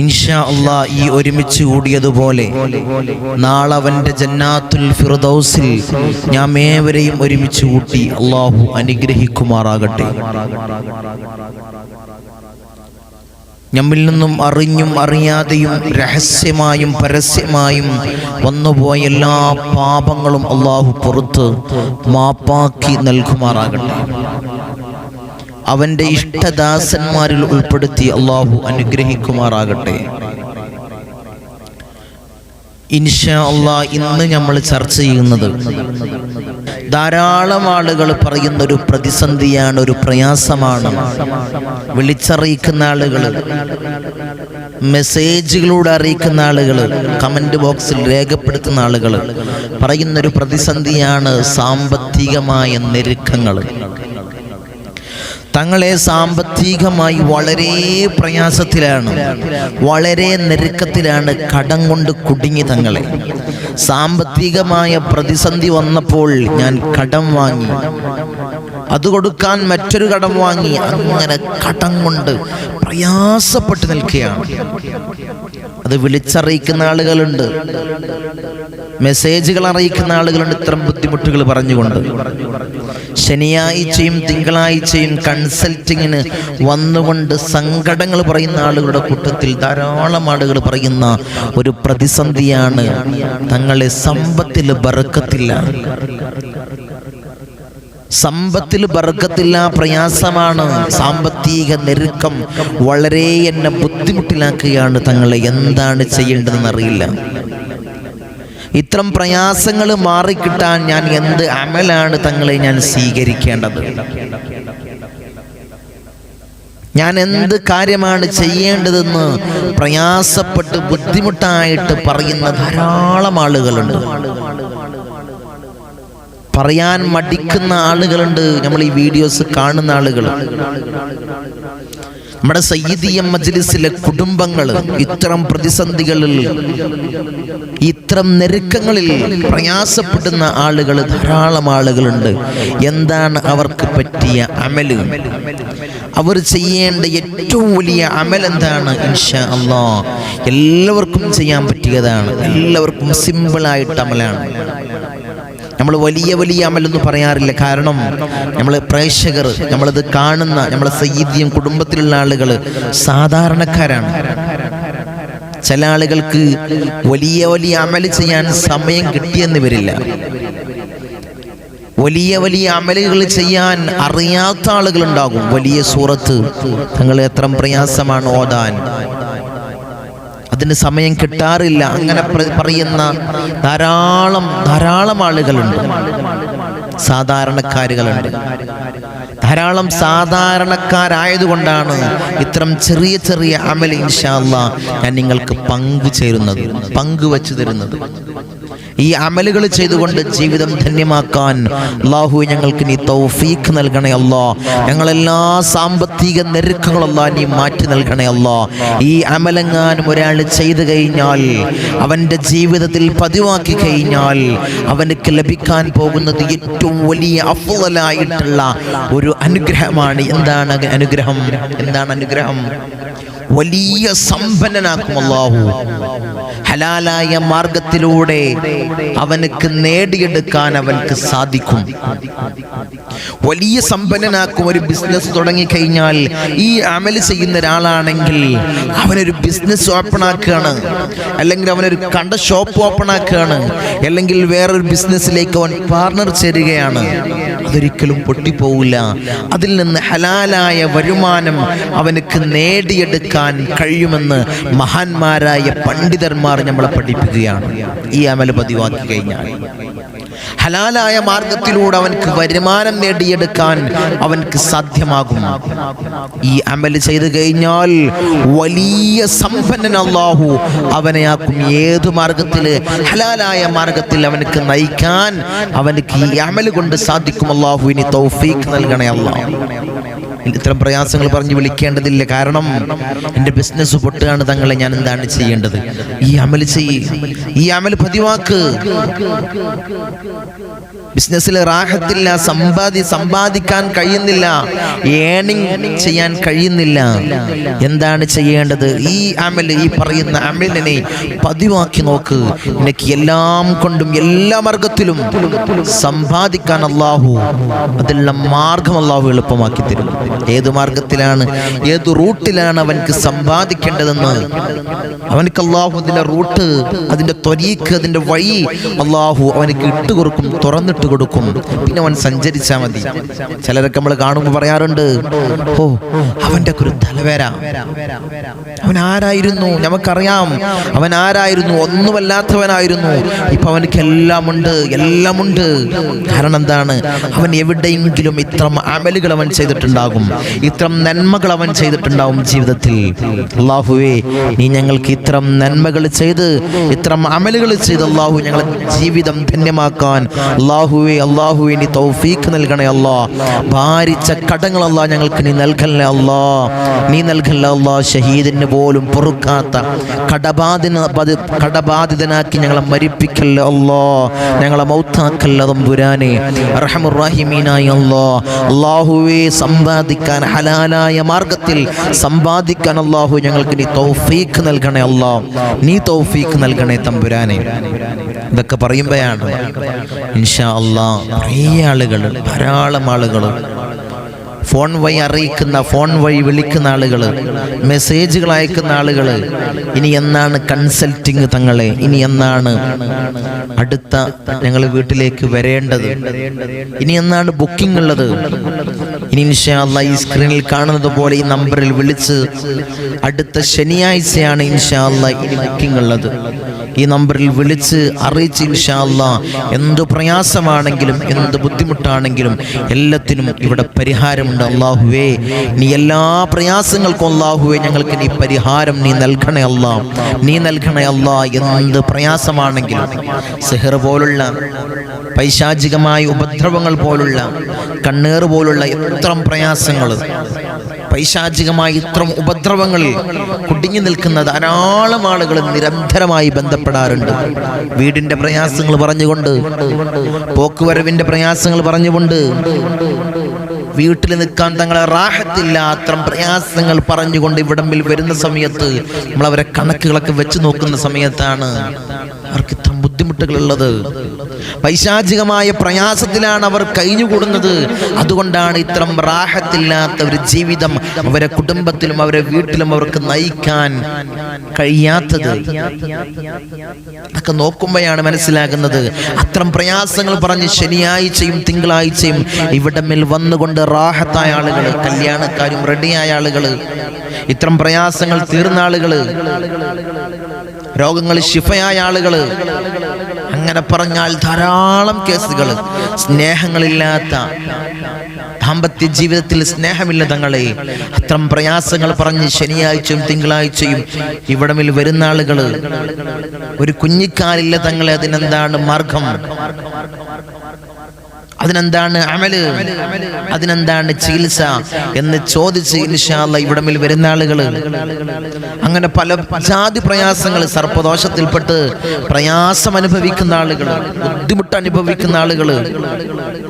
ഇൻഷാ അള്ളാ ഈ ഒരുമിച്ച് കൂടിയതുപോലെ നാളെ അവന്റെ ജന്നാത്തുൽ ഫിർദൗസിൽ ഞാൻ ഏവരെയും ഒരുമിച്ച് കൂട്ടി അള്ളാഹു അനുഗ്രഹിക്കുമാറാകട്ടെ. നമ്മിൽ നിന്നും അറിഞ്ഞും അറിയാതെയും രഹസ്യമായും പരസ്യമായും വന്നുപോയ എല്ലാ പാപങ്ങളും അള്ളാഹു പുറത്ത് മാപ്പാക്കി നൽകുമാറാകട്ടെ. അവന്റെ ഇഷ്ടദാസന്മാരിൽ ഉൾപ്പെടുത്തി അള്ളാഹു അനുഗ്രഹിക്കുമാറാകട്ടെ. ഇൻഷാ അള്ളാ ഇന്ന് നമ്മൾ ചർച്ച ചെയ്യുന്നത് ധാരാളം ആളുകൾ പറയുന്ന ഒരു പ്രതിസന്ധിയാണ് ഒരു പ്രയാസമാണ്. വിളിച്ചറിയിക്കുന്ന ആളുകൾ മെസ്സേജുകളിലൂടെ അറിയിക്കുന്ന ആളുകൾ കമന്റ് ബോക്സിൽ രേഖപ്പെടുത്തുന്ന ആളുകൾ പറയുന്നൊരു പ്രതിസന്ധിയാണ് സാമ്പത്തികമായ ഞെരുക്കങ്ങൾ. തങ്ങളെ സാമ്പത്തികമായി വളരെ പ്രയാസത്തിലാണ് വളരെ നെരുക്കത്തിലാണ് കടം കൊണ്ട് കുടുങ്ങി തങ്ങളെ. സാമ്പത്തികമായ പ്രതിസന്ധി വന്നപ്പോൾ ഞാൻ കടം വാങ്ങി. അത് കൊടുക്കാൻ മറ്റൊരു കടം വാങ്ങി. അങ്ങനെ കടം കൊണ്ട് പ്രയാസപ്പെട്ട് നിൽക്കുകയാണ്. അത് വിളിച്ചറിയിക്കുന്ന ആളുകളുണ്ട്. മെസ്സേജുകൾ അറിയിക്കുന്ന ആളുകളുണ്ട്. ഇത്തരം ബുദ്ധിമുട്ടുകൾ പറഞ്ഞുകൊണ്ട്. ശനിയാഴ്ചയും തിങ്കളാഴ്ചയും കൺസൾട്ടിങ്ങിന് വന്നുകൊണ്ട് സങ്കടങ്ങൾ പറയുന്ന ആളുകളുടെ കൂട്ടത്തിൽ ധാരാളം ആളുകൾ പറയുന്ന ഒരു പ്രതിസന്ധിയാണ്. തങ്ങളെ സമ്പത്തിൽ ബറക്കത്തില്ല. സമ്പത്തിൽ ബർക്കത്തില്ല പ്രയാസമാണ്. സാമ്പത്തിക ഞെരുക്കം വളരെ എന്നെ ബുദ്ധിമുട്ടിലാക്കുകയാണ് തങ്ങളെ. എന്താണ് ചെയ്യേണ്ടതെന്ന് അറിയില്ല. ഇത്തരം പ്രയാസങ്ങൾ മാറിക്കിട്ടാൻ ഞാൻ എന്ത് അമലാണ് തങ്ങളെ ഞാൻ സ്വീകരിക്കേണ്ടത്? ഞാൻ എന്ത് കാര്യമാണ് ചെയ്യേണ്ടതെന്ന് പ്രയാസപ്പെട്ട് ബുദ്ധിമുട്ടായിട്ട് പറയുന്ന ധാരാളം ആളുകളുണ്ട്. പറയാൻ മടിക്കുന്ന ആളുകളുണ്ട്. നമ്മൾ ഈ വീഡിയോസ് കാണുന്ന ആളുകൾ. നമ്മുടെ സയ്യിദിയ മജ്ലിസിലെ കുടുംബങ്ങൾ ഇത്തരം പ്രതിസന്ധികളിൽ ഇത്തരം നെരുക്കങ്ങളിൽ പ്രയാസപ്പെടുന്ന ആളുകൾ ധാരാളം ആളുകളുണ്ട്. എന്താണ് അവർക്ക് പറ്റിയ അമൽ അവർ ചെയ്യേണ്ട ഏറ്റവും വലിയ അമൽ എന്താണ്? ഇൻഷാ അള്ളാ എല്ലാവർക്കും ചെയ്യാൻ പറ്റിയതാണ്. എല്ലാവർക്കും സിമ്പിളായിട്ട് അമലാണ്. നമ്മൾ വലിയ വലിയ അമലൊന്നും പറയാറില്ല. കാരണം നമ്മൾ പ്രേക്ഷകർ നമ്മളത് കാണുന്ന നമ്മളെ സയ്യിദ്യം കുടുംബത്തിലുള്ള ആളുകൾ സാധാരണക്കാരാണ്. ചില ആളുകൾക്ക് വലിയ വലിയ അമൽ ചെയ്യാൻ സമയം കിട്ടിയെന്ന് വരില്ല. വലിയ വലിയ അമലുകൾ ചെയ്യാൻ അറിയാത്ത ആളുകൾ ഉണ്ടാകും വലിയ സൂറത്ത് തങ്ങൾ എത്ര പ്രയാസമാണ് ഓതാൻ. അതിന് സമയം കിട്ടാറില്ല. അങ്ങനെ പറയുന്ന ധാരാളം ധാരാളം ആളുകളുണ്ട്. സാധാരണക്കാരുകളുണ്ട്. ധാരാളം സാധാരണക്കാരായതുകൊണ്ടാണ് ഇത്തരം ചെറിയ ചെറിയ അമൽ ഇൻഷാല്ല ഞാൻ നിങ്ങൾക്ക് പങ്കു ചേരുന്നത് പങ്കുവച്ചു തരുന്നത്. ഈ അമലുകൾ ചെയ്തുകൊണ്ട് ജീവിതം ധന്യമാക്കാൻ അള്ളാഹു ഞങ്ങൾക്ക് നീ തൗഫീഖ് നൽകണേ അല്ലോ. ഞങ്ങളെല്ലാ സാമ്പത്തിക ഞെരുക്കങ്ങളല്ലാ നീ മാറ്റി നൽകണേ അല്ലോ. ഈ അമലെങ്ങാനും ഒരാൾ ചെയ്തു കഴിഞ്ഞാൽ അവന്റെ ജീവിതത്തിൽ പതിവാക്കി കഴിഞ്ഞാൽ അവനക്ക് ലഭിക്കാൻ പോകുന്നത് ഏറ്റവും വലിയ അഫലായിട്ടുള്ള ഒരു അനുഗ്രഹമാണ്. എന്താണ് അനുഗ്രഹം? എന്താണ് അനുഗ്രഹം? വലിയ സമ്പന്നനാക്കും അള്ളാഹു ഹലാലായ മാർഗത്തിലൂടെ അവനക്ക് നേടിയെടുക്കാൻ അവൻക്ക് സാധിക്കും. വലിയ സമ്പന്നനാക്കും ഒരു ബിസിനസ് തുടങ്ങി കഴിഞ്ഞാൽ ഈ അമൽ ചെയ്യുന്ന ഒരാളാണെങ്കിൽ അവനൊരു ബിസിനസ് ഓപ്പൺ ആക്കുകയാണ്. അല്ലെങ്കിൽ അവനൊരു കണ്ട ഷോപ്പ് ഓപ്പൺ ആക്കുകയാണ്. അല്ലെങ്കിൽ വേറൊരു ബിസിനസ്സിലേക്ക് അവൻ പാർട്ണർ ചേരുകയാണ്. അതൊരിക്കലും പൊട്ടിപ്പോവില്ല. അതിൽ നിന്ന് ഹലാലായ വരുമാനം അവനക്ക് നേടിയെടുക്കാൻ കഴിയുമെന്ന് മഹാന്മാരായ പണ്ഡിതന്മാർ നമ്മളെ പഠിപ്പിക്കുകയാണ്. ഈ അമല പതിവാക്കി കഴിഞ്ഞാൽ. ഹലാലായ മാർഗത്തിലൂടെ അവൻക്ക് വരുമാനം നേടിയെടുക്കാൻ അവൻക്ക് സാധ്യമാകും. ഈ അമൽ ചെയ്തു കഴിഞ്ഞാൽ വലിയ സമ്പന്നൻ അള്ളാഹു അവനെയാക്കും ഏതു മാർഗത്തിൽ? ഹലാലായ മാർഗത്തിൽ അവനക്ക് നയിക്കാൻ അവനക്ക് ഈ അമൽ കൊണ്ട് സാധിക്കും. അള്ളാഹു ഇനി തൗഫീഖ് നൽകണേ അള്ളാഹു ഇത്തരം പ്രയാസങ്ങൾ പറഞ്ഞ് വിളിക്കേണ്ടതില്ല. കാരണം എന്റെ ബിസിനസ് പൊട്ടുകയാണ് തങ്ങളെ ഞാൻ എന്താണ് ചെയ്യേണ്ടത്? ഈ അമൽ ചെയ്യ്. ഈ അമൽ പതിവാക്ക്. ബിസിനസ്സിൽ റാഹത്തില്ല സമ്പാദി സമ്പാദിക്കാൻ കഴിയുന്നില്ല ഏണിങ് ചെയ്യാൻ കഴിയുന്നില്ല. എന്താണ് ചെയ്യേണ്ടത്? ഈ അമൽ ഈ പറയുന്ന അമലിനെ പതിവാക്കി നോക്ക്. എനിക്ക് എല്ലാം കൊണ്ടും എല്ലാ മാർഗത്തിലും സമ്പാദിക്കാൻ അള്ളാഹു അതെല്ലാം മാർഗം അള്ളാഹു എളുപ്പമാക്കി തരും. ഏത് മാർഗത്തിലാണ് ഏത് റൂട്ടിലാണ് അവൻക്ക് സമ്പാദിക്കേണ്ടതെന്ന്? അവനക്ക് അള്ളാഹു അതിന്റെ റൂട്ട് അതിന്റെ ത്വരീക്ക് അതിന്റെ വഴി അള്ളാഹു അവനക്ക് ഇട്ടുകൊടുക്കും തുറന്നിട്ട് കൊടുക്കും. പിന്നെ അവൻ സഞ്ചരിച്ചാൽ മതി. ചിലരൊക്കെ നമ്മൾ കാണുമ്പോൾ പറയാറുണ്ട് ഓ ഒക്കെ ഒരു തലവേര അവൻ ആരായിരുന്നു? നമുക്കറിയാം. അവൻ ആരായിരുന്നു? ഒന്നുമല്ലാത്തവനായിരുന്നു. ഇപ്പൊ അവനക്ക് എല്ലാം ഉണ്ട് എല്ലാം ഉണ്ട്. കാരണം എന്താണ്? അവൻ എവിടെയെങ്കിലും ഇത്തരം അമലുകൾ അവൻ ചെയ്തിട്ടുണ്ടാകും. ഇത്തരം നന്മകൾ അവൻ ചെയ്തിട്ടുണ്ടാകും ജീവിതത്തിൽ. അള്ളാഹുവേ നീ ഞങ്ങൾക്ക് ഇത്തരം നന്മകൾ ചെയ്ത് ഇത്തരം അമലുകൾ ചെയ്ത് അള്ളാഹു ഞങ്ങളെ ജീവിതം ധന്യമാക്കാൻ അള്ളാഹുവേ അള്ളാഹുവേ നീ തൗഫീഖ് നൽകണേ അല്ലാ. ഭാരിച്ച കടങ്ങൾ അല്ലാ ഞങ്ങൾക്ക് നീ നൽകല്ലേ അല്ലാ. നീ നൽകല്ലേ അല്ലാ. ഷഹീദിന് പോലും പൊറുക്കാത്ത കടബാധിന ബധ- കടബാധിതനാക്കി ഞങ്ങളെ മരിപ്പിക്കല്ലേ അല്ലാ. ഞങ്ങളെ മൗത്താക്കല്ല തമ്പുരാനെ. റഹമുറാഹിമീനായി അല്ലാ. അള്ളാഹുവേ സമ്പാദിക്കാൻ ഹലാലായ മാർഗത്തിൽ സമ്പാദിക്കാൻ അള്ളാഹു ഞങ്ങൾക്ക് നീ തൗഫീഖ് നൽകണേ അല്ലാ. നീ തൗഫീഖ് നൽകണേ തമ്പുരാനെ. ഇതൊക്കെ പറയുമ്പോഴാണ് ഇൻഷാ അള്ളാ കുറേ ആളുകൾ ധാരാളം ആളുകൾ ഫോൺ വഴി അറിയിക്കുന്ന ഫോൺ വഴി വിളിക്കുന്ന ആളുകൾ മെസ്സേജുകൾ അയക്കുന്ന ആളുകൾ ഇനി എന്നാണ് കൺസൾട്ടിങ് തങ്ങളെ? ഇനി എന്നാണ് അടുത്ത ഞങ്ങൾ വീട്ടിലേക്ക് വരേണ്ടത്? ഇനി എന്നാണ് ബുക്കിംഗ് ഉള്ളത്? ഇനി ഇൻഷാല്ല ഈ സ്ക്രീനിൽ കാണുന്നത് പോലെ ഈ നമ്പറിൽ വിളിച്ച് അടുത്ത ശനിയാഴ്ചയാണ് ഇൻഷാല്ല ഇനി ബുക്കിംഗ് ഉള്ളത്. ഈ നമ്പറിൽ വിളിച്ച് അറിയിച്ച് ഇൻഷാല്ല എന്ത് പ്രയാസമാണെങ്കിലും എന്ത് ബുദ്ധിമുട്ടാണെങ്കിലും എല്ലാത്തിനും ഇവിടെ പരിഹാരമുണ്ട്. അള്ളാഹുവേ നീ എല്ലാ പ്രയാസങ്ങൾക്കും അള്ളാഹുവേ ഞങ്ങൾക്ക് നീ പരിഹാരം നീ നൽകണേ അല്ലാ. നീ നൽകണേ അല്ലാ. എന്ത് പ്രയാസമാണെങ്കിലും സെഹർ പോലുള്ള പൈശാചികമായ ഉപദ്രവങ്ങൾ പോലുള്ള കണ്ണേറ് പോലുള്ള എത്ര പ്രയാസങ്ങൾ പൈശാചികമായ ഇത്ര ഉപദ്രവങ്ങളിൽ കുടുങ്ങി നിൽക്കുന്ന ധാരാളം ആളുകൾ നിരന്തരമായി ബന്ധപ്പെടാറുണ്ട്. വീടിന്റെ പ്രയാസങ്ങൾ പറഞ്ഞുകൊണ്ട് പോക്കുവരവിന്റെ പ്രയാസങ്ങൾ പറഞ്ഞുകൊണ്ട് വീട്ടിൽ നിൽക്കാൻ തങ്ങളെ റാഹത്തില്ല അത്തരം പ്രയാസങ്ങൾ പറഞ്ഞുകൊണ്ട് ഇവിടമ്പിൽ വരുന്ന സമയത്ത് നമ്മൾ അവരെ കണക്കുകളൊക്കെ വെച്ച് നോക്കുന്ന സമയത്താണ് അവർക്ക് ഇത്ര ബുദ്ധിമുട്ടുകളുള്ളത്. പൈശാചികമായ പ്രയാസത്തിലാണ് അവർ കഴിഞ്ഞുകൂടുന്നത്. അതുകൊണ്ടാണ് ഇത്തരം റാഹത്തില്ലാത്ത ഒരു ജീവിതം അവരെ കുടുംബത്തിലും അവരെ വീട്ടിലും അവർക്ക് നയിക്കാൻ കഴിയാത്തത്. അതൊക്കെ നോക്കുമ്പോഴാണ് മനസ്സിലാകുന്നത്. അത്തരം പ്രയാസങ്ങൾ പറഞ്ഞ് ശനിയാഴ്ചയും തിങ്കളാഴ്ചയും ഇവിടെ മേൽ വന്നുകൊണ്ട് റാഹത്തായ ആളുകൾ കല്യാണക്കാരും റെഡിയായ ആളുകൾ ഇത്തരം പ്രയാസങ്ങൾ തീർന്ന ആളുകൾ രോഗങ്ങൾ ശിഫയായ ആളുകൾ അങ്ങനെ പറഞ്ഞാൽ ധാരാളം കേസുകൾ സ്നേഹങ്ങളില്ലാത്ത ദാമ്പത്യ ജീവിതത്തിൽ സ്നേഹമില്ല തങ്ങളെ. അത്തരം പ്രയാസങ്ങൾ പറഞ്ഞ് ശനിയാഴ്ചയും തിങ്കളാഴ്ചയും ഇവിടമിൽ വരുന്ന ആളുകൾ ഒരു കുഞ്ഞിക്കാലില്ല തങ്ങളെ അതിനെന്താണ് മാർഗം? അതിനെന്താണ് അമൽ? അതിനെന്താണ് ചികിത്സ? എന്ന് ചോദിച്ച് ഇൻഷാല്ല ഇവിടമിൽ വരുന്ന ആളുകൾ അങ്ങനെ പല ജാതി പ്രയാസങ്ങൾ സർപ്പദോഷത്തിൽപ്പെട്ട് പ്രയാസം അനുഭവിക്കുന്ന ആളുകൾ ബുദ്ധിമുട്ട് അനുഭവിക്കുന്ന ആളുകൾ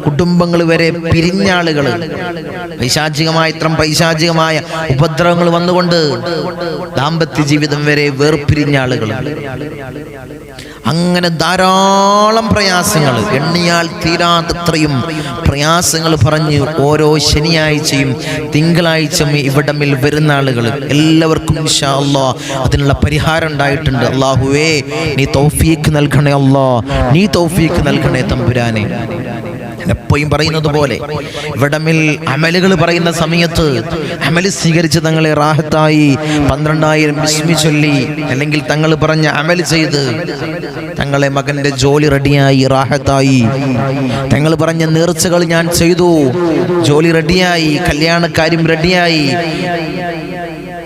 കുടുംബങ്ങൾ വരെ പിരിഞ്ഞ ആളുകൾ പൈശാചികമായ ഇത്രം പൈശാചികമായ ഉപദ്രവങ്ങൾ വന്നുകൊണ്ട് ദാമ്പത്യ ജീവിതം വരെ വേർപിരിഞ്ഞ ആളുകൾ അങ്ങനെ ധാരാളം പ്രയാസങ്ങൾ എണ്ണിയാൽ തീരാത്തത്രയും പ്രയാസങ്ങൾ പറഞ്ഞ് ഓരോ ശനിയാഴ്ചയും തിങ്കളാഴ്ചയും ഇവിടമിൽ വരുന്ന ആളുകൾ എല്ലാവർക്കും അല്ലാ അതിനുള്ള പരിഹാരം ഉണ്ടായിട്ടുണ്ട്. അള്ളാഹുവേ നീ തൗഫീക്ക് നൽകണേ അള്ളാ നീ തൗഫീക്ക് നൽകണേ തമ്പുരാനെ. എപ്പോഴും പറയുന്നത് പോലെ ഇവിടമിൽ അമലുകൾ പറയുന്ന സമയത്ത് അമൽ സ്വീകരിച്ച് തങ്ങളെ റാഹത്തായി പന്ത്രണ്ടായിരം ബിസ്മി ചൊല്ലി അല്ലെങ്കിൽ തങ്ങൾ പറഞ്ഞ അമൽ ചെയ്ത് തങ്ങളെ മകന്റെ ജോലി റെഡിയായി റാഹത്തായി. തങ്ങൾ പറഞ്ഞ നേർച്ചകൾ ഞാൻ ചെയ്തു ജോലി റെഡിയായി കല്യാണക്കാര്യം റെഡിയായി.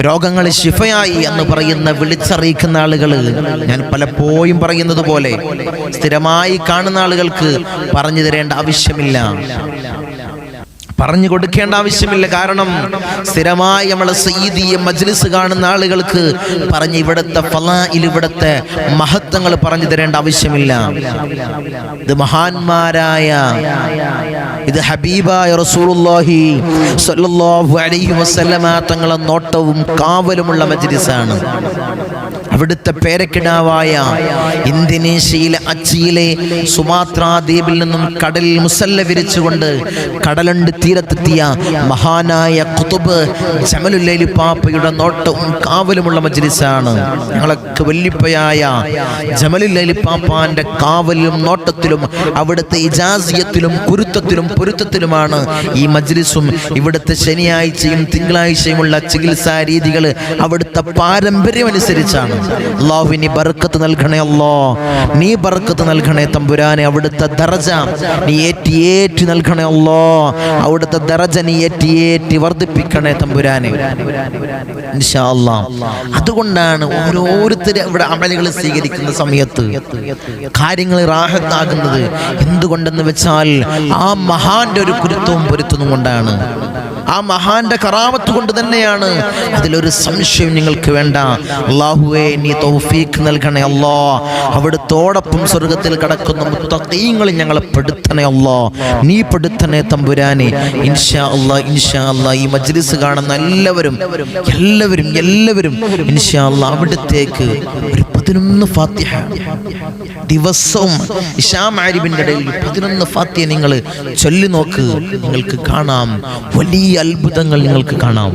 രോഗങ്ങൾ ശിഫയായി എന്ന് പറയുന്ന വിളിച്ചറിയിക്കുന്ന ആളുകൾ ഞാൻ പലപ്പോഴും പറയുന്നത് പോലെ സ്ഥിരമായി കാണുന്ന ആളുകൾക്ക് പറഞ്ഞു തരേണ്ട ആവശ്യമില്ല. പറഞ്ഞു കൊടുക്കേണ്ട ആവശ്യമില്ല. കാരണം സ്ഥിരമായി നമ്മളെ സയ്യിദിയ മജ്ലിസ് കാണുന്ന ആളുകൾക്ക് പറഞ്ഞ് ഇവിടുത്തെ ഫലായിൽ ഇവിടുത്തെ മഹത്വങ്ങൾ പറഞ്ഞു തരേണ്ട ആവശ്യമില്ല. ഇത് മഹാന്മാരായ ഇത് ഹബീബായ റസൂലുള്ളാഹി സ്വല്ലല്ലാഹു അലൈഹി വസല്ലമ തങ്ങളെ നോട്ടവും കാവലുമുള്ള മജ്ലിസാണ്. അവിടുത്തെ പേരക്കിടാവായ ഇന്തോനേഷ്യയിലെ അച്ചിയിലെ സുമാത്ര ദ്വീപിൽ നിന്നും കടലിൽ മുസല്ല വിരിച്ചുകൊണ്ട് കടലണ്ട് തീരത്തെത്തിയ മഹാനായ കുതുബ് ജമലുല്ലൈലി പാപ്പയുടെ നോട്ടവും കാവലുമുള്ള മജ്ലിസാണ്. ഞങ്ങളൊക്കെ വല്യപ്പയായ ജമലുല്ലൈലി പാപ്പാന്റെ കാവലിലും നോട്ടത്തിലും അവിടുത്തെ ഇജാസിയത്തിലും കുരുത്തത്തിലും പൊരുത്തത്തിലുമാണ് ഈ മജ്ലിസും. ഇവിടുത്തെ ശനിയാഴ്ചയും തിങ്കളാഴ്ചയുമുള്ള ചികിത്സാ രീതികൾ അവിടുത്തെ പാരമ്പര്യം അനുസരിച്ചാണ് അള്ളാഹു നീ ബർക്കത്ത് നൽകണേ അല്ലോ. നീ ബർക്കത്ത് നൽകണേ തമ്പുരാനെ അവിടുത്തെ ദറജ നീ ഏറ്റി ഏറ്റി നൽകണേ അല്ലോ. അവിടുത്തെ ദറജ നീ ഏറ്റി ഏറ്റി വർദ്ധിപ്പിക്കണേ തമ്പുരാനെ. അതുകൊണ്ടാണ് ഓരോരുത്തരും ഇവിടെ അമലുകൾ സ്വീകരിക്കുന്ന സമയത്ത് കാര്യങ്ങൾ റാഹത്താകുന്നത്. എന്തുകൊണ്ടെന്ന് വെച്ചാൽ ആ മഹാന്റെ ഒരു കുരുത്തവും പൊരുത്തവും കൊണ്ടാണ് ആ മഹാന്റെ കറാമത്ത് കൊണ്ട് തന്നെയാണ്. അതിലൊരു സംശയം നിങ്ങൾക്ക് വേണ്ട. അള്ളാഹുവേ നീ തൗഫീഖ് നൽകണേ അല്ലോ. അവിടുത്തോടൊപ്പം സ്വർഗത്തിൽ കിടക്കുന്ന മുത്തീങ്ങളിൽ ഞങ്ങളെ പെടുത്തണേ അല്ലോ. നീ പെടുത്തണേ തമ്പുരാനെ. ഇൻഷാ അള്ളാ ഇൻഷാ അള്ളാ ഈ മജ്ലിസ് കാണുന്ന എല്ലാവരും എല്ലാവരും എല്ലാവരും ഇൻഷാ അള്ളാ അവിടത്തേക്ക് ഒരു പതിനൊന്ന് ഫാത്തിഹ. ദിവസവും ഇഷാം ആരിബിന്റെ ഇടയിൽ പതിനൊന്ന് ഫാത്തിയ നിങ്ങൾ ചൊല്ലി നോക്ക്. നിങ്ങൾക്ക് കാണാം. വലിയ അത്ഭുതങ്ങൾ നിങ്ങൾക്ക് കാണാം.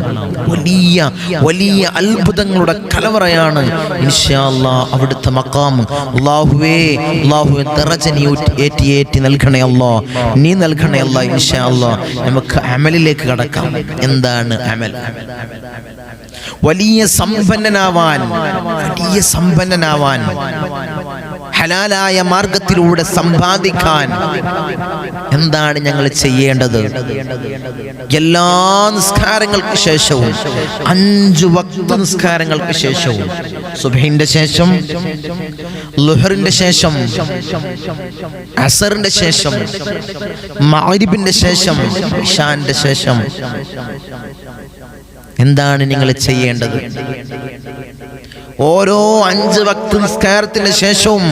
വലിയ വലിയ അത്ഭുതങ്ങളുടെ കലവറയാണ് ഇൻഷാ അല്ലാ അവിടുത്തെ മക്കാം അള്ളാഹുവേ അള്ളാഹുവെ ദറജ നീ ഊറ്റി- ഏറ്റി ഏറ്റി നൽകണേ അല്ലോ. നീ നൽകണേ അല്ല ഇൻഷാ അല്ലോ നമുക്ക് അമലിലേക്ക് കടക്കാം. എന്താണ് അമൽ? വലിയ സമ്പന്നനാവാൻ വലിയ സമ്പന്നനാവാൻ. ഹലാലായ മാർഗത്തിലൂടെ സമ്പാദിക്കാൻ എന്താണ് ഞങ്ങൾ ചെയ്യേണ്ടത്? എല്ലാ നിസ്കാരങ്ങൾക്ക് ശേഷവും അഞ്ചു വക്ത നിസ്കാരങ്ങൾക്ക് ശേഷവും സുബഹിന്റെ ശേഷം ലുഹറിന്റെ ശേഷം അസറിന്റെ ശേഷം മഗ്രിബിന്റെ ശേഷം ഇഷാന്റെ ശേഷം എന്താണ് നിങ്ങൾ ചെയ്യേണ്ടത്? ഓരോ അഞ്ച് വക്ത നിസ്കാരത്തിന് ശേഷവും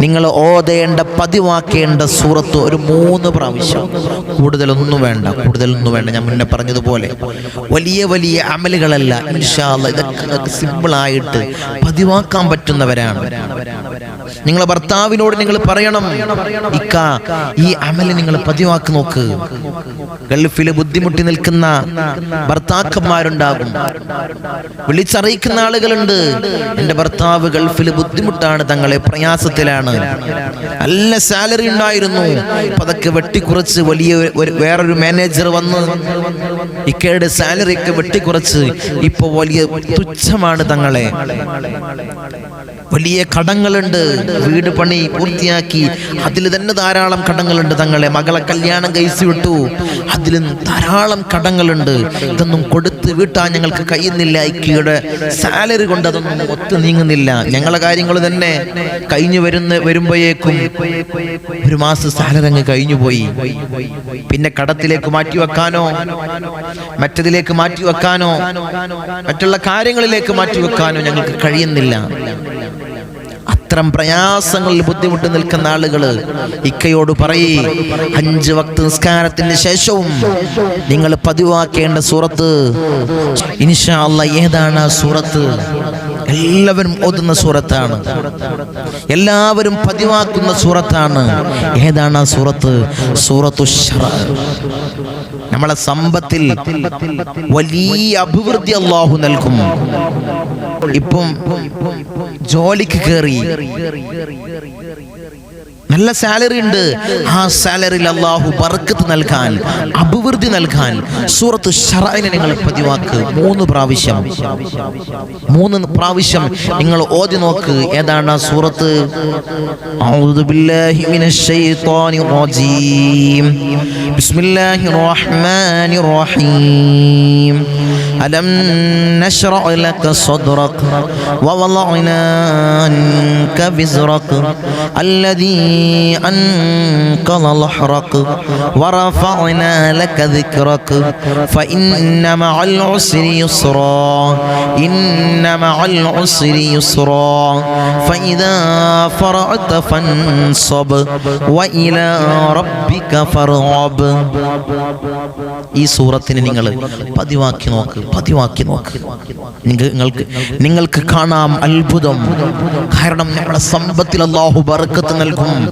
നിങ്ങൾ ഓതേണ്ട പതിവാക്കേണ്ട സൂറത്ത് ഒരു മൂന്ന് പ്രാവശ്യം. കൂടുതലൊന്നും വേണ്ട കൂടുതലൊന്നും വേണ്ട. ഞാൻ മുന്നേ പറഞ്ഞതുപോലെ വലിയ വലിയ അമലുകളല്ല. ഇൻഷാല്ല ഇതൊക്കെ സിമ്പിളായിട്ട് പതിവാക്കാൻ പറ്റുന്നവരാണ്. നിങ്ങളെ ഭർത്താവിനോട് നിങ്ങൾ പറയണം. ഈ അമൽ നിങ്ങൾ പതിവാക്കി നോക്ക്. ഗൾഫിൽ ബുദ്ധിമുട്ടി നിൽക്കുന്ന ഭർത്താക്കന്മാരുണ്ടാകും. വിളിച്ചറിയിക്കുന്ന ആളുകളുണ്ട്. എന്റെ ഭർത്താവ് ഗൾഫിൽ ബുദ്ധിമുട്ടാണ് തങ്ങളെ പ്രയാസത്തിലാണ്. നല്ല സാലറി ഉണ്ടായിരുന്നു. അപ്പൊ അതൊക്കെ വെട്ടിക്കുറച്ച് വലിയ വേറൊരു മാനേജർ വന്ന് ഇക്കയുടെ സാലറി ഒക്കെ വെട്ടിക്കുറച്ച് ഇപ്പൊ വലിയ തുച്ഛമാണ് തങ്ങളെ. വലിയ കടങ്ങളുണ്ട്. വീട് പണി പൂർത്തിയാക്കി. അതിൽ തന്നെ ധാരാളം കടങ്ങളുണ്ട് തങ്ങളെ. മകളെ കല്യാണം കഴിച്ചു വിട്ടു. അതിലും ധാരാളം കടങ്ങളുണ്ട്. ഇതൊന്നും കൊടുത്ത് വീട്ടാൻ ഞങ്ങൾക്ക് കഴിയുന്നില്ല. ഇക്കയുടെ സാലറി കൊണ്ട് അതൊന്നും ഒത്തു നീങ്ങുന്നില്ല. ഞങ്ങളെ കാര്യങ്ങൾ തന്നെ കഴിഞ്ഞു വരുന്ന വരുമ്പോഴേക്കും ഒരു മാസം സാലറി അങ്ങ് കഴിഞ്ഞു പോയി. പിന്നെ കടത്തിലേക്ക് മാറ്റി വെക്കാനോ മറ്റതിലേക്ക് മാറ്റി വെക്കാനോ മറ്റുള്ള കാര്യങ്ങളിലേക്ക് മാറ്റി വെക്കാനോ ഞങ്ങൾക്ക് കഴിയുന്നില്ല. അത്തരം പ്രയാസങ്ങളിൽ ബുദ്ധിമുട്ട് നിൽക്കുന്ന ആളുകൾ ഇക്കയോട് പറയേ അഞ്ച് വക്ത നിസ്കാരത്തിന് ശേഷവും നിങ്ങൾ പതിവാക്കേണ്ട സൂറത്ത് ഇൻഷാ ഏതാണ് ആ സൂറത്ത്? എല്ലാവരും ഓതുന്ന സൂറത്താണ്. എല്ലാവരും പതിവാക്കുന്ന സൂറത്താണ്. ഏതാണ് ആ സൂറത്ത്? സൂറത്തു നമ്മളെ സമ്പത്തിൽ വലിയ അഭിവൃദ്ധി അള്ളാഹു നൽകും. ഇപ്പം ജോലിക്ക് കയറി നല്ല സാലറി ഉണ്ട്. ആ സാലറിയിൽ അള്ളാഹു ബർക്കത്ത് നൽകാൻ അഭിവൃദ്ധി നൽകാൻ സൂറത്ത് ഷറായിനെ നിങ്ങൾ പതിവാക്ക്. മൂന്ന് പ്രാവശ്യം. മൂന്ന് പ്രാവശ്യം നിങ്ങൾ ഓതി നോക്ക്. ഏതാണ് ആ സൂറത്ത്? ബിസ്മില്ലാഹി റഹ്മാനി റഹീം. الشيطان الرجيم بسم الله الرحمن الرحيم ألم نشرع لك صدرك ووضعنا عنك بزرك الذي أنقض ظهرك ورفعنا لك ذكرك فإن مع العسر يسرا إن مع العسر يسرا فإذا فرعت فانصب وإلى ربك فارغب ഈ സൂറത്തിനെ നിങ്ങൾ പതിവാക്കി നോക്ക് പതിവാക്കി നോക്ക്. നിങ്ങൾ- നിങ്ങൾക്ക് നിങ്ങൾക്ക് കാണാം അത്ഭുതം. കാരണം നമ്മുടെ സമ്പത്തിൽ അള്ളാഹു ബർക്കത്ത് നൽകും.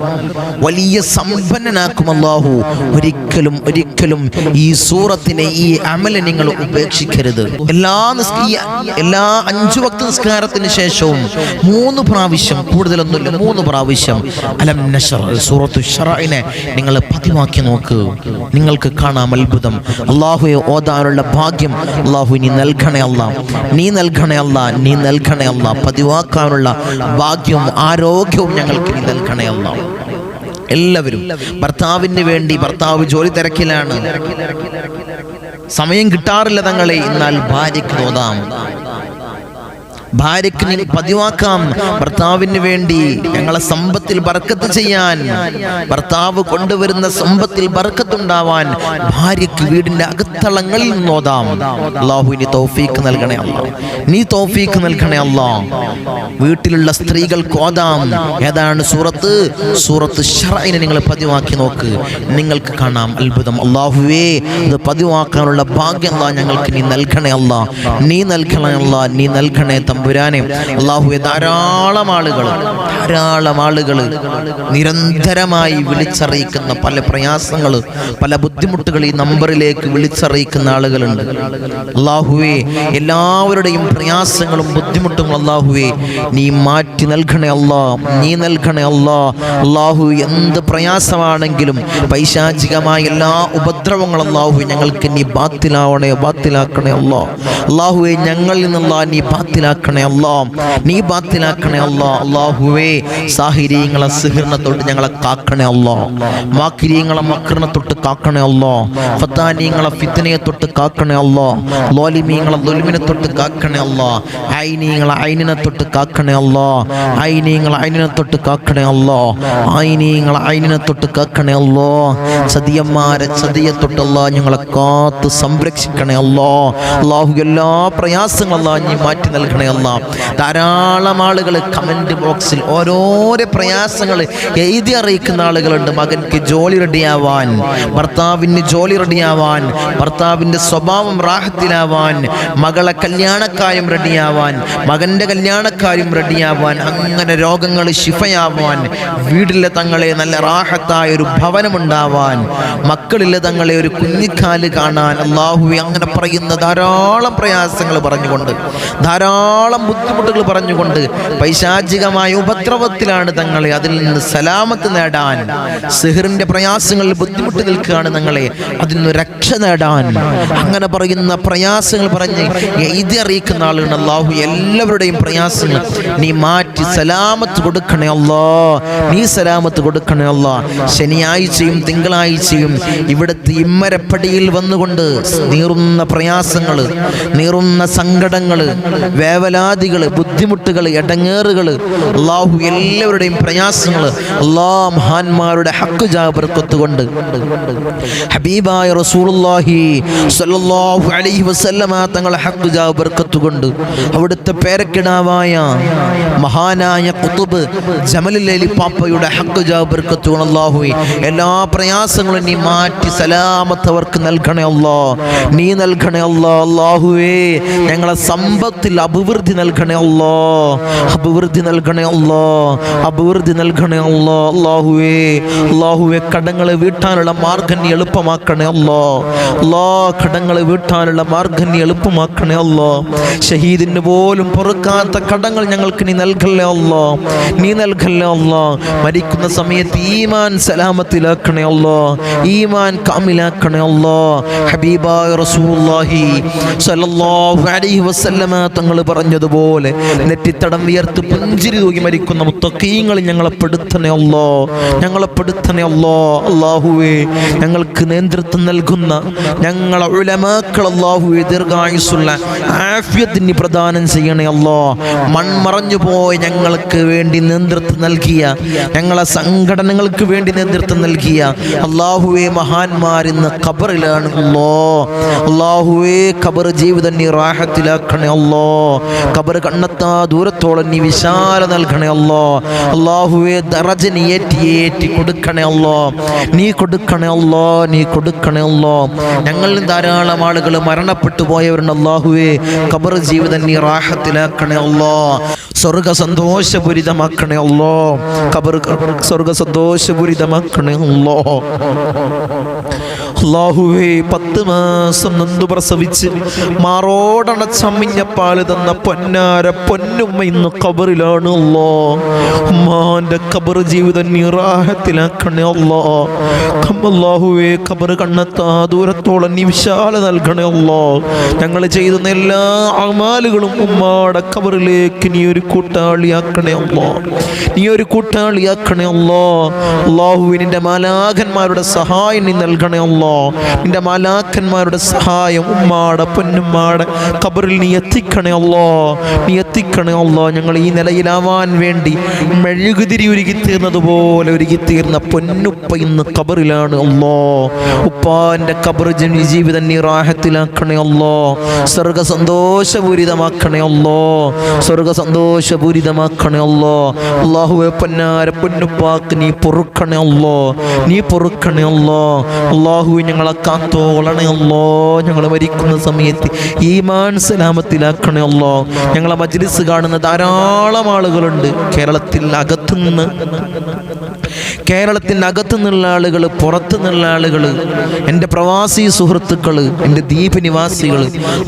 വലിയ സമ്പന്നനാക്കും അള്ളാഹു ഒരിക്കലും ഒരിക്കലും ഈ സൂറത്തിനെ ഈ അമലെ നിങ്ങൾ ഉപേക്ഷിക്കരുത്. എല്ലാ എല്ലാ അഞ്ചു വക്ത നിസ്കാരത്തിന് ശേഷവും മൂന്ന് പ്രാവശ്യം കൂടുതലൊന്നുമില്ല മൂന്ന് പ്രാവശ്യം. അലം നഷർ സൂറത്തു ശറഇനെ നിങ്ങൾ പതിവാക്കി നോക്ക്. നിങ്ങൾക്ക് കാണാം അത്ഭുതം. അള്ളാഹുയെ ഓതാനുള്ള ഭാഗ്യം അള്ളാഹു നീ നൽകണേ അല്ല. നീ നൽകണേ അല്ല നീ നൽകണേ അല്ല. പതിവാക്കാനുള്ള ഭാഗ്യവും ആരോഗ്യവും ഞങ്ങൾക്ക് നീ നൽകണേ അല്ല. എല്ലാവരും ഭർത്താവിന് വേണ്ടി ഭർത്താവ് ജോലി തിരക്കിലാണ്. സമയം കിട്ടാറില്ല തങ്ങളെ എന്നാൽ ഭാര്യയ്ക്ക് തോന്നാം. ഭാര്യയ്ക്ക് നീ പതിവാക്കാം. ഭർത്താവിന് വേണ്ടി ഞങ്ങളെ സമ്പത്തിൽ ബർക്കത്ത് ചെയ്യാൻ. ഭർത്താവ് കൊണ്ടുവരുന്ന സമ്പത്തിൽ ബർക്കത്തുണ്ടാവാൻ ഭാര്യയ്ക്ക് വീടിന്റെ അകത്തളങ്ങളിൽ നിന്നോതാം അള്ളാഹു ഇനി തോഫീക്ക് നൽകണേ അല്ല. നീ തോഫീക്ക് നൽകണേ അല്ല. വീട്ടിലുള്ള സ്ത്രീകൾ കോതാം ഏതാണ് സൂറത്ത്? സൂറത്ത് ഷറൈനെ നിങ്ങൾ പതിവാക്കി നോക്ക്. നിങ്ങൾക്ക് കാണാം അത്ഭുതം. അള്ളാഹുവേ അത് പതിവാക്കാനുള്ള ഭാഗ്യം ഞങ്ങൾക്ക് നീ നൽകണേ അല്ല. നീ നൽകണേ അല്ല നീ നൽകണേ തമ്പുരാനെ അള്ളാഹുവെ ധാരാളം ആളുകൾ ധാരാളം ആളുകൾ നിരന്തരമായി വിളിച്ചറിയിക്കുന്ന പല പ്രയാസങ്ങൾ പല ബുദ്ധിമുട്ടുകൾ ഈ നമ്പറിലേക്ക് വിളിച്ചറിയിക്കുന്ന ആളുകളുണ്ട്. അള്ളാഹുവെ എല്ലാവരുടെയും പ്രയാസങ്ങളും ബുദ്ധിമുട്ടും അള്ളാഹുവെ നീ മാറ്റി നൽകണേ അല്ലാ നീ നൽകണേ അല്ലാ. അള്ളാഹു എന്ത് പ്രയാസമാണെങ്കിലും പൈശാചികമായ എല്ലാ ഉപദ്രവങ്ങളും അള്ളാഹു ഞങ്ങൾക്ക് നീ ബാത്തിലാവണേ ബാത്തിലാക്കണേ അല്ലാ. അള്ളാഹുവെ ഞങ്ങളിൽ നിന്നുള്ള നീ ബാത്തിലാക്കണേ. അല്ലാ. നീ ബാത്തിലാക്കണേ അല്ലാ. അല്ലാഹുവേ സാഹിര്യങ്ങളെ സിഹിറിനെ തൊട്ട് ഞങ്ങളെ കാക്കണേ അല്ലാ. മാക്കിരിയങ്ങളെ മക്കറിനെ തൊട്ട് കാക്കണേ അല്ലാ. ഫത്താനിയങ്ങളെ ഫിത്തനയെ തൊട്ട് കാക്കണേ അല്ലാ. ലോലിമീങ്ങളെ ദുൽമിനെ തൊട്ട് കാക്കണേ അല്ലാ. ഐനീങ്ങളെ ഐനിനെ തൊട്ട് കാക്കണേ അല്ലാ. ഐനീങ്ങളെ ഐനിനെ തൊട്ട് കാക്കണേ അല്ലാ. ഐനീങ്ങളെ ഐനിനെ തൊട്ട് കാക്കണേ അല്ലാ. സതിയന്മാരെ സതിയെ തൊട്ടല്ല ഞങ്ങളെ കാത്ത് സംരക്ഷിക്കണേ അല്ലാ. അള്ളാഹു എല്ലാ പ്രയാസങ്ങളും നീ മാറ്റി നൽകണേ അല്ല ധാരാളം ആളുകൾ കമന്റ് ബോക്സിൽ ഓരോരോ പ്രയാസങ്ങൾ എഴുതി അറിയിക്കുന്ന ആളുകളുണ്ട്. മകൻക്ക് ജോലി റെഡിയാവാൻ ഭർത്താവിന് ജോലി റെഡിയാവാൻ ഭർത്താവിന്റെ സ്വഭാവം റാഹത്തിലാവാൻ മകളെ കല്യാണക്കാര്യം റെഡിയാവാൻ മകന്റെ കല്യാണക്കാര്യം റെഡിയാവാൻ അങ്ങനെ രോഗങ്ങൾ ശിഫയാവാൻ വീട്ടിലെ തങ്ങളെ നല്ല റാഹത്തായ ഒരു ഭവനമുണ്ടാവാൻ മക്കളിലെ തങ്ങളെ ഒരു കുഞ്ഞിക്കാൽ കാണാൻ അള്ളാഹു അങ്ങനെ പറയുന്ന ധാരാളം പ്രയാസങ്ങൾ പറഞ്ഞുകൊണ്ട് ധാരാളം ബുദ്ധിമുട്ടുകൾ പറഞ്ഞുകൊണ്ട് പൈശാചികമായ ഉപദ്രവത്തിലാണ് തങ്ങളെ അതിൽ നിന്ന് സലാമത്ത് നേടാൻ. സിഹിറിന്റെ പ്രയാസങ്ങളിൽ ബുദ്ധിമുട്ട് നിൽക്കുകയാണ് തങ്ങളെ. അതിൽ നിന്ന് രക്ഷ നേടാൻ. അങ്ങനെ പറയുന്ന പ്രയാസങ്ങൾ പറഞ്ഞ് എഴുതി അറിയിക്കുന്ന ആളുകൾ അള്ളാഹു എല്ലാവരുടെയും പ്രയാസങ്ങൾ. നീ മാറ്റി സലാമത്ത് കൊടുക്കണേ അല്ലാ. നീ സലാമത്ത് കൊടുക്കണേ അല്ലാ. ശനിയാഴ്ചയും തിങ്കളാഴ്ചയും ഇവിടുത്തെ ഇമ്മരപ്പടിയിൽ വന്നുകൊണ്ട് നീറുന്ന പ്രയാസങ്ങൾ നീറുന്ന സങ്കടങ്ങൾ വേവലാതികൾ ബുദ്ധിമുട്ടുകൾ ഇടങ്ങേറുകൾ അള്ളാഹു എല്ലാവരുടെയും പ്രയാസങ്ങൾ അള്ളാ മഹാന്മാരുടെ ഹക്ക് ജാബർക്കൊത്തുകൊണ്ട്. ഹബീബായ റസൂലുള്ളാഹി സ്വല്ലല്ലാഹു അലൈഹി വസല്ലമ തങ്ങളെ ഹക്ക് ജാബർക്കൊത്തുകൊണ്ട്. അവിടുത്തെ പേരക്കിടാവായ മഹാനായ കുത്തുബ് ജമലുലി പാപ്പയുടെ ഹക്ക് ജാബർക്കൊത്തുകൊണ്ട് കൊണ്ട് അള്ളാഹുവേ എല്ലാ പ്രയാസങ്ങളും നീ മാറ്റി സലാമത്ത് അവർക്ക് നൽകണേ അല്ലോ നീ നൽകണേ അല്ലോ അള്ളാഹുവേ ഞങ്ങളെ സമ്പത്തിൽ അഭിവൃദ്ധി അഭിവൃദ്ധി നൽകണേ അല്ലോ. അഭിവൃദ്ധി നൽകണേ അല്ലോ. അഭിവൃദ്ധി നൽകണേ അല്ലോ. അല്ലാഹുവേ അല്ലാഹുവേ കടങ്ങളെ വീട്ടാനുള്ള മാർഗം നീ എളുപ്പമാക്കണേ അല്ലോ. അല്ലാ കടങ്ങളെ വീട്ടാനുള്ള മാർഗം നീ എളുപ്പമാക്കണേ അല്ലോ. ഷഹീദിന് പോലും പൊറുക്കാത്ത കടങ്ങൾ ഞങ്ങൾക്ക് നീ നൽകല്ലേ അല്ലോ. നീ നൽകല്ലേ അല്ലോ. മരിക്കുന്ന സമയത്ത് ഈമാൻ സലാമത്തിലാക്കണേ അല്ലോ. ഈമാൻ കാമിലാക്കണേ അല്ലോ. ഹബീബായ റസൂലുള്ളാഹി സ്വല്ലല്ലാഹു അലൈഹി വസല്ലമ തങ്ങൾ പറഞ്ഞതുപോലെ നെറ്റിത്തടം വിയർത്ത് പുഞ്ചിരി തൂകി മരിക്കുന്ന മുത്തക്കീങ്ങൾ ഞങ്ങളെ പെടുത്തനെയല്ലോ ഞങ്ങളെ പെടുത്തനെയല്ലോ അള്ളാഹുവേ ഞങ്ങൾക്ക് നേതൃത്വം നൽകുന്ന ഞങ്ങളെ ഉലമാക്കൾ അള്ളാഹുവേ ദീർഘായുസുള്ള ആഫ്യത്തിന് പ്രദാനം ചെയ്യണേ അല്ലോ. മൺമറഞ്ഞു പോയി ഞങ്ങൾക്ക് വേണ്ടി നേതൃത്വം നൽകിയ ഞങ്ങളെ സംഘടനകൾക്ക് വേണ്ടി നേതൃത്വം നൽകിയ അള്ളാഹുവേ മഹാന്മാർ ഇന്ന് ഖബറിലാണ് അല്ലോ. അള്ളാഹുവേ ഖബർ ജീവിതം നീ റാഹത്തിലാക്കണേ അല്ലോ. ഖബർ കണ്ണെത്താ ദൂരത്തോളം നീ വിശാല നൽകണേ അല്ലോ. അള്ളാഹുവേ ദറജനി ഏറ്റി ഏറ്റി കൊടുക്കണേ അല്ലോ. നീ കൊടുക്കണേ അല്ലോ നീ കൊടുക്കണേ അല്ലോ. ഞങ്ങളിൽ ധാരാളം ആളുകൾ മരണപ്പെട്ടു പോയവരുണ്ട് അള്ളാഹുവേ കബർ ജീവിതം നീ റാഹത്തിലാക്കണേ അല്ലോ. സ്വർഗ സന്തോഷപൂരിതമാക്കണേ അല്ലോ. ഖബർ സ്വർഗ സന്തോഷപൂരിതമാക്കണേ അല്ലോ. അള്ളാഹുവേ പത്ത് മാസം നന്ദു പ്രസവിച്ച് മാറോടണച്ചമ്മിഞ്ഞ തന്നപ്പൻ തന്ന പൊന്നാര പൊന്നുമ്മ ഇന്ന് കബറിലാണ് അല്ലോ. ഉമ്മാന്റെ കബർ ജീവിതം നിറാഹത്തിലാക്കണേ അല്ലോ. അല്ലാഹുവേ കബർ കണ്ണെത്താ ദൂരത്തോളം നീ വിശാല നൽകണേ അല്ലോ. ഞങ്ങൾ ചെയ്തുന്ന എല്ലാ അമാലുകളും ഉമ്മാടെ കബറിലേക്ക് നീ ഒരു കൂട്ടാളിയാക്കണേ അല്ലോ. നീ ഒരു കൂട്ടാളിയാക്കണേ അല്ലോ. അള്ളാഹുവിനിന്റെ മാലാഖന്മാരുടെ സഹായം നീ നൽകണേ അല്ലോ. നിന്റെ മാലാഖന്മാരുടെ സഹായം ഉമ്മാടെ പൊന്നുമ്മാടെ കബറിൽ നീ എത്തിക്കണേ അല്ലോ. നീ എത്തിക്കണേ അല്ലോ ഞങ്ങൾ ഈ നിലയിലാവാൻ വേണ്ടി മെഴുകുതിരി ഒരുക്കി തീർന്നതുപോലെ ഒരുക്കി തീർന്ന പൊന്നുപ്പ ഇന്ന് കബറിലാണ് അല്ലോ ഉപ്പാന്റെ കബർ ജീവിതം നീ റാഹത്തിലാക്കണേ അല്ലോ സ്വർഗ സന്തോഷപൂരിതമാക്കണേ അല്ലോ സ്വർഗ സന്തോഷപൂരിതമാക്കണേ അല്ലോ അള്ളാഹുവെ പൊന്നാര പൊന്നുപ്പാക്ക് നീ പൊറുക്കണേ അല്ലോ നീ പൊറുക്കണേ അല്ലോ അള്ളാഹു ഞങ്ങളെ കാത്തോളണേ അല്ലോ ഞങ്ങൾ മരിക്കുന്ന സമയത്ത് ഈമാൻ സലാമത്തിലാക്കണേ അല്ലോ ഞങ്ങളെ മജ്ലിസ് കാണുന്ന ധാരാളം ആളുകളുണ്ട്. കേരളത്തിൽ അകത്തുനിന്ന് കേരളത്തിന്റെ അകത്തു നിന്നുള്ള ആളുകൾ പുറത്തു നിന്നുള്ള ആളുകൾ എന്റെ പ്രവാസി സുഹൃത്തുക്കൾ എന്റെ ദ്വീപ് നിവാസികൾ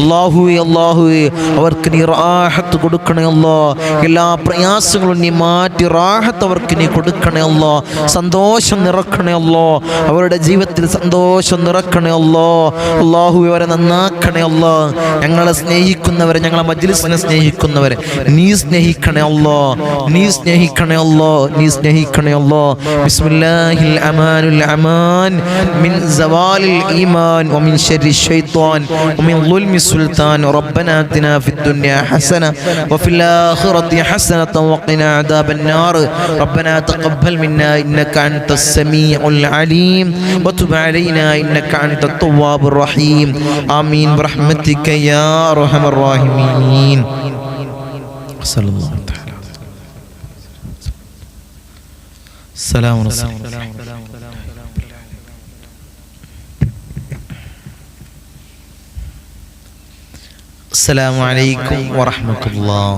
അള്ളാഹുവെ അള്ളാഹുവെ അവർക്ക് നീ റാഹത്ത് കൊടുക്കണേ അല്ലോ. എല്ലാ പ്രയാസങ്ങളും നീ മാറ്റി റാഹത്ത് അവർക്ക് നീ കൊടുക്കണേ അല്ലോ. സന്തോഷം നിറക്കണേ അല്ലോ. അവരുടെ ജീവിതത്തിൽ സന്തോഷം നിറക്കണേ അല്ലോ. അള്ളാഹു അവരെ നന്നാക്കണേ അല്ലോ. ഞങ്ങളെ സ്നേഹിക്കുന്നവരെ ഞങ്ങളെ മജ്ലിസിനെ സ്നേഹിക്കുന്നവരെ നീ സ്നേഹിക്കണേ അല്ലോ നീ സ്നേഹിക്കണേ അല്ലോ നീ സ്നേഹിക്കണേ അല്ലോ ബിസ്മില്ലാഹിൽ അമാനുൽ അമാൻ മിൻ സവാലിൽ ഈമാൻ വമിൻ ശർരി الشيطان ومن ظلم السلطان ربنا آتنا في الدنيا حسنة وفي الآخرة حسنة وقنا عذاب النار ربنا تقبل منا إنك أنت السميع العليم وتب علينا إنك أنت التواب الرحيم آمين برحمتك يا أرحم الراحمين صلى الله تعالى السلام السلام عليكم ورحمة الله.